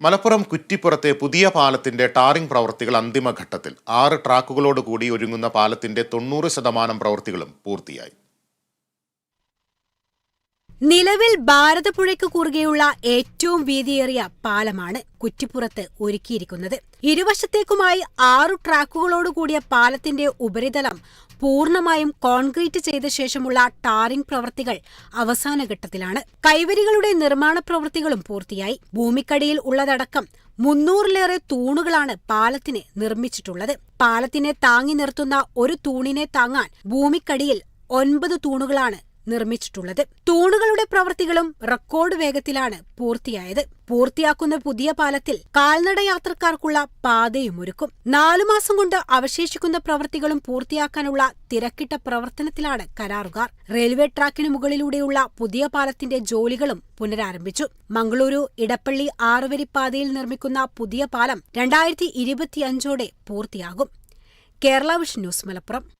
മലപ്പുറം കുറ്റിപ്പുറത്തെ പുതിയ പാലത്തിന്റെ ടാറിംഗ് പ്രവൃത്തികൾ അന്തിമഘട്ടത്തിൽ. ആറ് ട്രാക്കുകളോട് കൂടി ഒരുങ്ങുന്ന പാലത്തിന്റെ തൊണ്ണൂറ് ശതമാനം പ്രവൃത്തികളും പൂർത്തിയായി. നിലവിൽ ഭാരതപ്പുഴയ്ക്ക് കുറുകെയുള്ള ഏറ്റവും വീതിയേറിയ പാലമാണ് കുറ്റിപ്പുറത്ത് ഒരുക്കിയിരിക്കുന്നത്. ഇരുവശത്തേക്കുമായി ആറു ട്രാക്കുകളോട് കൂടിയ പാലത്തിന്റെ ഉപരിതലം പൂർണമായും കോൺക്രീറ്റ് ചെയ്ത ശേഷമുള്ള ടാറിംഗ് പ്രവൃത്തികൾ അവസാന ഘട്ടത്തിലാണ്. കൈവരികളുടെ നിർമ്മാണ പ്രവൃത്തികളും പൂർത്തിയായി. ഭൂമിക്കടിയിൽ ഉള്ളതടക്കം മുന്നൂറിലേറെ തൂണുകളാണ് പാലത്തിന് നിർമ്മിച്ചിട്ടുള്ളത്. പാലത്തിനെ താങ്ങി നിർത്തുന്ന ഒരു തൂണിനെ താങ്ങാൻ ഭൂമിക്കടിയിൽ ഒൻപത് തൂണുകളാണ് നിർമ്മിച്ചിട്ടുള്ളത്. തൂണുകളുടെ പ്രവൃത്തികളും റെക്കോർഡ് വേഗത്തിലാണ് പൂർത്തിയായത്. പൂർത്തിയാക്കുന്ന പുതിയ പാലത്തിൽ കാൽനട യാത്രക്കാർക്കുള്ള പാതയും ഒരുക്കും. നാലു മാസം കൊണ്ട് അവശേഷിക്കുന്ന പ്രവൃത്തികളും പൂർത്തിയാക്കാനുള്ള തിരക്കിട്ട പ്രവർത്തനത്തിലാണ് കരാറുകാർ. റെയിൽവേ ട്രാക്കിന് മുകളിലൂടെയുള്ള പുതിയ പാലത്തിന്റെ ജോലികളും പുനരാരംഭിച്ചു. മംഗളൂരു ഇടപ്പള്ളി ആറുവരി പാതയിൽ നിർമ്മിക്കുന്ന പുതിയ പാലം രണ്ടായിരത്തി ഇരുപത്തിയഞ്ചോടെ പൂർത്തിയാകും. കേരള വിഷൻ ന്യൂസ് മലപ്പുറം.